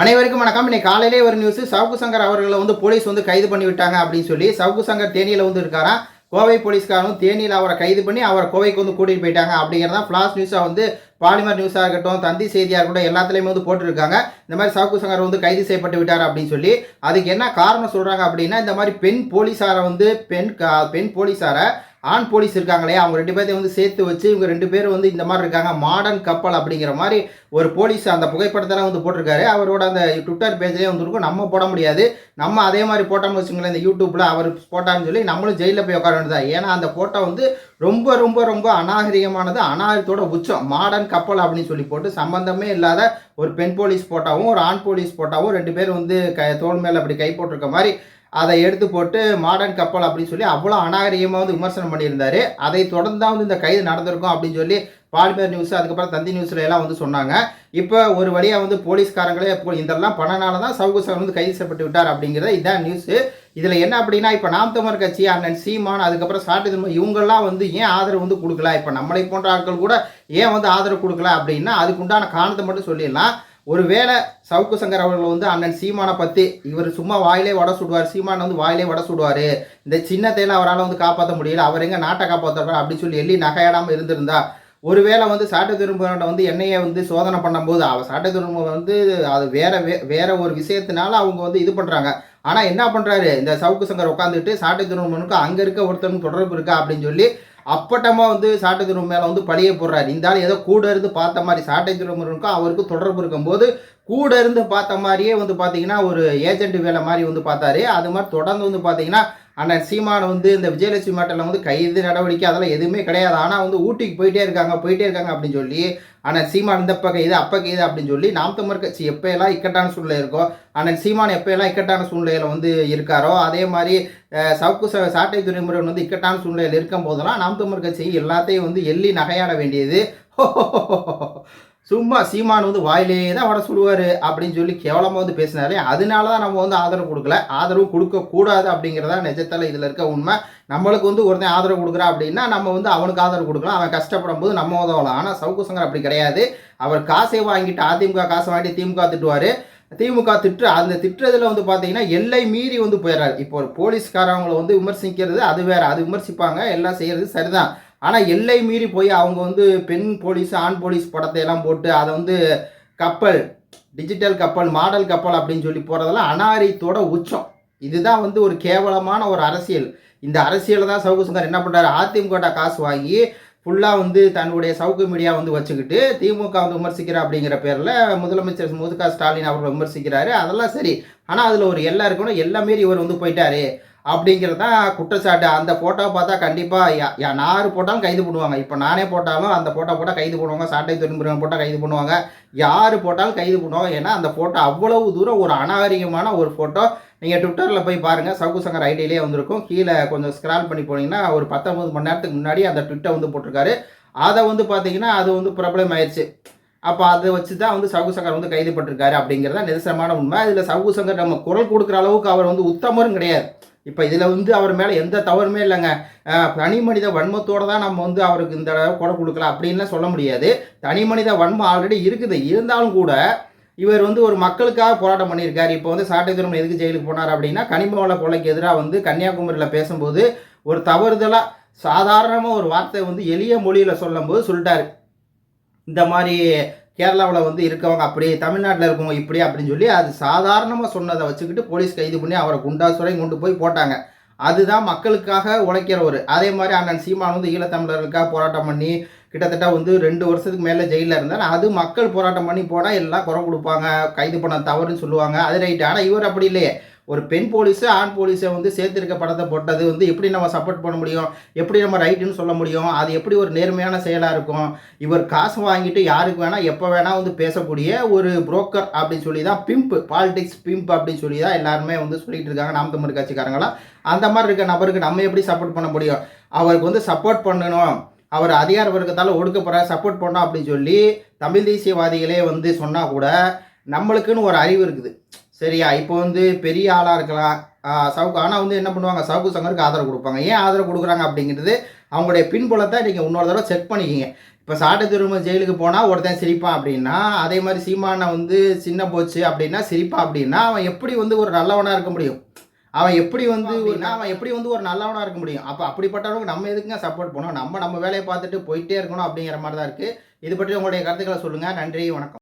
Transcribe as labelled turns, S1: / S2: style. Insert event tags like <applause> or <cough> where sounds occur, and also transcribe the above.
S1: அனைவருக்கும் வணக்கம். இன்னைக்கு காலையிலே ஒரு நியூஸ் சவுக்கு சங்கர் அவர்களை வந்து போலீஸ் வந்து கைது பண்ணி விட்டாங்க அப்படின்னு சொல்லி சவுக்கு சங்கர் தேனியில் வந்து இருக்காராம். கோவை போலீஸ்காரனும் தேனியில் அவரை கைது பண்ணி அவரை கோவைக்கு வந்து கூட்டிகிட்டு போயிட்டாங்க அப்படிங்கிறதான் ஃப்ளாஷ் நியூஸாக வந்து பாலிமர் நியூஸாக இருக்கட்டும் தந்தி செய்தியாக இருக்கட்டும் எல்லாத்துலேயுமே வந்து போட்டிருக்காங்க. இந்த மாதிரி சாக்கு சங்கர் வந்து கைது செய்யப்பட்டு விட்டார் அப்படின்னு சொல்லி அதுக்கு என்ன காரணம் சொல்கிறாங்க அப்படின்னா இந்த மாதிரி பெண் போலீஸாரை வந்து பெண் கா- பெண் போலீஸாரை ஆண் போலீஸ் இருக்காங்களே அவங்க ரெண்டு பேர்த்தையும் வந்து சேர்த்து வச்சு இவங்க ரெண்டு பேரும் வந்து இந்த மாதிரி இருக்காங்க மாடர்ன் கப்பல் அப்படிங்கிற மாதிரி ஒரு போலீஸ் அந்த புகைப்படத்தெல்லாம் வந்து போட்டிருக்காரு. அவரோட அந்த ட்விட்டர் பேஜ்லேயே வந்துருக்கும். நம்ம போட முடியாது. நம்ம அதே மாதிரி போட்டோம்னு வச்சுங்களேன் இந்த யூடியூப்பில் அவர் போட்டான்னு சொல்லி நம்மளும் ஜெயிலில் போய் உட்கார வேண்டியதா ஏன்னா அந்த போட்டோ வந்து ரொம்ப ரொம்ப ரொம்ப அநாகரிகமானது அநாகரிகத்தோட உச்சம். மாடர்ன் கப்பல் அப்படின்னு சொல்லி போட்டு சம்பந்தமே இல்லாத ஒரு பெண் போலீஸ் போட்டாவும் ஒரு ஆண் போலீஸ் போட்டாவும் ரெண்டு பேரும் வந்து க தோல் மேலே அப்படி கை போட்டிருக்க மாதிரி அதை எடுத்து போட்டு மாடர்ன் கப்பல் அப்படின்னு சொல்லி அவ்வளோ அநாகரிகமாக வந்து விமர்சனம் பண்ணியிருந்தார். அதை தொடர்ந்து தான் வந்து இந்த கைது நடந்திருக்கும் அப்படின்னு சொல்லி பாலிமர் நியூஸ் அதுக்கப்புறம் தந்தி நியூஸ்ல எல்லாம் வந்து சொன்னாங்க. இப்போ ஒரு வழியாக வந்து போலீஸ்காரங்களே இதெல்லாம் பண்ணனால தான் சவுகு சங்கர் வந்து கைது செய்யப்பட்டு விட்டார் அப்படிங்கிறத இதான் நியூஸு. இதில் என்ன அப்படின்னா இப்போ நாம் தமிழர் கட்சி அண்ணன் சீமான் அதுக்கப்புறம் சாட்டு திரும்ப இவங்கெல்லாம் வந்து ஏன் ஆதரவு வந்து கொடுக்கல? இப்போ நம்மளை போன்ற ஆட்கள் கூட ஏன் வந்து ஆதரவு கொடுக்கல அப்படின்னா அதுக்குண்டான காரணத்தை மட்டும் சொல்லிடலாம். ஒருவேளை சவுக்கு சங்கர் அவர்கள் வந்து அண்ணன் சீமானை பற்றி இவர் சும்மா வாயிலே வடை சுடுவார் சீமான் வந்து வாயிலே வடை சுடுவார். இந்த சின்னத்தையெல்லாம் அவரால் வந்து காப்பாற்ற முடியல அவர் எங்கே நாட்டை காப்பாற்றுறாரு அப்படின்னு சொல்லி எள்ளி நகையாடாமல் இருந்திருந்தா ஒருவேளை வந்து சாட்டை திரும்ப வந்து என்னையை வந்து சோதனை பண்ணும்போது அவர் சாட்டை திரும்ப வந்து அது வேற வே வேற ஒரு விஷயத்தினால அவங்க வந்து இது பண்ணுறாங்க ஆனால் என்ன பண்ணுறாரு இந்த சவுக்கு சங்கர் உட்காந்துட்டு சாட்டை திரும்பனுக்கு அங்கே இருக்க ஒருத்தனுக்கு தொடர்பு இருக்கா அப்படின்னு சொல்லி அப்பட்டமாக வந்து சாட்டை திரும்ப மேலே வந்து பழிய போடுறாரு. இந்த ஆள் ஏதோ கூட இருந்து பார்த்த மாதிரி சாட்டை திரும்பனுக்கும் அவருக்கு தொடர்பு இருக்கும்போது கூட இருந்து பார்த்த மாதிரியே வந்து பார்த்தீங்கன்னா ஒரு ஏஜென்ட் வேலை மாதிரி வந்து பார்த்தாரு. அது மாதிரி தொடர்ந்து வந்து பார்த்தீங்கன்னா அண்ணன் சீமான் வந்து இந்த விஜயலட்சுமி மாட்டில் வந்து கைது நடவடிக்கை அதெல்லாம் எதுவுமே கிடையாது. ஆனால் வந்து ஊட்டிக்கு போயிட்டே இருக்காங்க போயிட்டே இருக்காங்க அப்படின்னு சொல்லி அண்ணன் சீமான் இந்த பக்கம் இது அப்போ கைது அப்படின்னு சொல்லி நாம் தமிழ் கட்சி எப்போயெல்லாம் இக்கட்டான சூழ்நிலை இருக்கோ அண்ணன் சீமான் எப்போயெல்லாம் இக்கட்டான சூழ்நிலையில் வந்து இருக்காரோ அதே மாதிரி சவுக்கு ச சாட்டை துறைமுறை வந்து இக்கட்டான சூழ்நிலையில் இருக்கும் போதெல்லாம் நாம் தமிழ் கட்சி எல்லாத்தையும் வந்து எள்ளி நகையாட வேண்டியது. <laughs> சும்மா சீமான் வந்து வாயிலே தான் வட சுடுவார் அப்படின்னு சொல்லி கேவலமாக வந்து பேசினாரு அதனால தான் நம்ம வந்து ஆதரவு கொடுக்கல. ஆதரவு கொடுக்கக்கூடாது அப்படிங்கிறதா நிஜத்தில் இதில் இருக்க உண்மை. நம்மளுக்கு வந்து ஒருத்தன் ஆதரவு கொடுக்குறா அப்படின்னா நம்ம வந்து அவனுக்கு ஆதரவு கொடுக்கலாம். அவன் கஷ்டப்படும் போது நம்ம உதவலாம். ஆனால் சவுக்கு சங்கர் அப்படி கிடையாது. அவர் காசை வாங்கிட்டு அதிமுக காசை வாங்கிட்டு திமுக திட்டுவார். திமுக திட்டு அந்த திட்டுறதுல வந்து பார்த்தீங்கன்னா எல்லை மீறி வந்து போயிடுறாரு. இப்போ ஒரு போலீஸ்காரவங்களை வந்து விமர்சிக்கிறது அது வேற. அது விமர்சிப்பாங்க. எல்லாம் செய்கிறது சரிதான். ஆனால் எல்லை மீறி போய் அவங்க வந்து பெண் போலீஸ் ஆண் போலீஸ் படத்தை எல்லாம் போட்டு அதை வந்து கப்பல் டிஜிட்டல் கப்பல் மாடல் கப்பல் அப்படின்னு சொல்லி போகிறதெல்லாம் அனாரியத்தோட உச்சம். இதுதான் வந்து ஒரு கேவலமான ஒரு அரசியல். இந்த அரசியலை தான் சவுக்கு என்ன பண்ணுறாரு அதிமுக காசு வாங்கி ஃபுல்லாக வந்து தன்னுடைய சவுக்கு மீடியா வந்து வச்சுக்கிட்டு திமுக வந்து விமர்சிக்கிற அப்படிங்கிற பேரில் முதலமைச்சர் மு க ஸ்டாலின் அவர்கள் விமர்சிக்கிறாரு. அதெல்லாம் சரி. ஆனால் அதில் ஒரு எல்லாம் இருக்கணும். எல்லாம் மீறி இவர் வந்து போயிட்டாரு. அப்படிங்கிறது தான் குற்றச்சாட்டு. அந்த ஃபோட்டோவை பார்த்தா கண்டிப்பாக யார் போட்டாலும் கைது பண்ணுவாங்க. இப்போ நானே போட்டாலும் அந்த ஃபோட்டோ போட்டால் கைது பண்ணுவாங்க. சாட்டை துன்புறம் போட்டால் கைது பண்ணுவாங்க. யார் போட்டாலும் கைது பண்ணுவாங்க. ஏன்னா அந்த ஃபோட்டோ அவ்வளவு தூரம் ஒரு அநாகரிகமான ஒரு ஃபோட்டோ நீங்கள் ட்விட்டரில் போய் பாருங்கள் சவுக்கு சங்கர் ஐடியிலே வந்திருக்கும். கீழே கொஞ்சம் ஸ்க்ரால் பண்ணி போனீங்கன்னா ஒரு பத்தொம்பது மணி நேரத்துக்கு முன்னாடி அந்த ட்விட்டர் வந்து போட்டிருக்காரு. அதை வந்து பார்த்தீங்கன்னா அது வந்து பிரபலம் ஆயிடுச்சு அப்போ அதை வச்சு தான் வந்து சவுகு சங்கர் வந்து கைது பட்டிருக்காரு அப்படிங்கிறத நிதர்சனமான உண்மை. இதில் சவுகு சங்கர் நம்ம குரல் கொடுக்குற அளவுக்கு அவர் வந்து உத்தமரும் கிடையாது. இப்போ இதில் வந்து அவர் மேலே எந்த தவறுமே இல்லைங்க. தனி மனித வன்மத்தோடு தான் நம்ம வந்து அவருக்கு இந்த தடவை கொடை கொடுக்கலாம் அப்படின்லாம் சொல்ல முடியாது. தனி மனித வன்மம் ஆல்ரெடி இருக்குது. இருந்தாலும் கூட இவர் வந்து ஒரு மக்களுக்காக போராட்டம் பண்ணியிருக்காரு. இப்போ வந்து சாட்டை திரும்ப எதுக்கு ஜெயிலுக்கு போனார் அப்படின்னா கனிம வள கொலைக்கு எதிராக வந்து கன்னியாகுமரியில் பேசும்போது ஒரு தவறுதலாக சாதாரணமாக ஒரு வார்த்தை வந்து எளிய மொழியில் சொல்லும்போது சொல்லிட்டாரு. இந்த மாதிரி கேரளாவில் வந்து இருக்கவங்க அப்படி தமிழ்நாட்டில் இருக்கவங்க இப்படி அப்படின்னு சொல்லி அது சாதாரணமாக சொன்னதை வச்சுக்கிட்டு போலீஸ் கைது பண்ணி அவரை குண்டாசுரை கொண்டு போய் போட்டாங்க. அதுதான் மக்களுக்காக உழைக்கிறவர் அதே மாதிரி அண்ணன் சீமான் வந்து ஈழத்தமிழர்களுக்காக போராட்டம் பண்ணி கிட்டத்தட்ட வந்து ரெண்டு வருஷத்துக்கு மேலே ஜெயிலில் இருந்தார். அது மக்கள் போராட்டம் பண்ணி போனால் எல்லாம் குறை கொடுப்பாங்க கைது பண்ண தவறுன்னு சொல்லுவாங்க. அது ரைட்டு. ஆனால் இவர் அப்படி இல்லையே. ஒரு பெண் போலீஸு ஆண் போலீஸை வந்து சேர்த்திருக்க படத்தை போட்டது வந்து எப்படி நம்ம சப்போர்ட் பண்ண முடியும்? எப்படி நம்ம ரைட்டுன்னு சொல்ல முடியும்? அது எப்படி ஒரு நேர்மையான செயலாக இருக்கும்? இவர் காசு வாங்கிட்டு யாருக்கு வேணால் எப்போ வேணால் வந்து பேசக்கூடிய ஒரு புரோக்கர் அப்படின்னு சொல்லி தான் பிம்ப் பாலிடிக்ஸ் பிம்ப் அப்படின்னு சொல்லி தான் எல்லாருமே வந்து சொல்லிட்டு இருக்காங்க நாம் தமிழ் கட்சிக்காரங்களாம் அந்த மாதிரி இருக்க நபருக்கு நம்ம எப்படி சப்போர்ட் பண்ண முடியும்? அவருக்கு வந்து சப்போர்ட் பண்ணணும். அவர் அதிகார வர்க்கத்தால் ஒடுக்கப்படுற சப்போர்ட் பண்ணோம் அப்படின்னு சொல்லி தமிழ் தேசியவாதிகளே வந்து சொன்னால் கூட நம்மளுக்குன்னு ஒரு அறிவு இருக்குது. சரியா? இப்போ வந்து பெரிய ஆளாக இருக்கலாம். சவுக்கு ஆனால் வந்து என்ன பண்ணுவாங்க? சவுக்கு சங்கருக்கு ஆதரவு கொடுப்பாங்க. ஏன் ஆதரவு கொடுக்குறாங்க அப்படிங்கிறது அவங்களுடைய பின்புலத்தை நீங்கள் இன்னொரு தடவை செக் பண்ணிக்கிங்க. இப்போ சாட்டை திரும்ப ஜெயிலுக்கு போனால் ஒருத்தன் சிரிப்பான் அப்படின்னா அதே மாதிரி சீமானை வந்து சின்ன போச்சு அப்படின்னா சிரிப்பான் அப்படின்னா அவன் எப்படி வந்து ஒரு நல்லவனாக இருக்க முடியும்? அவன் எப்படி வந்து அவன் எப்படி வந்து ஒரு நல்லவனாக இருக்க முடியும்? அப்போ அப்படிப்பட்டவனுக்கு நம்ம எதுக்குங்க சப்போர்ட் பண்ணணும்? நம்ம நம்ம வேலையை பார்த்துட்டு போயிட்டே இருக்கணும் அப்படிங்கிற மாதிரி தான் இருக்குது இது பற்றி உங்களுடைய கருத்துக்களை சொல்லுங்கள் நன்றி வணக்கம்.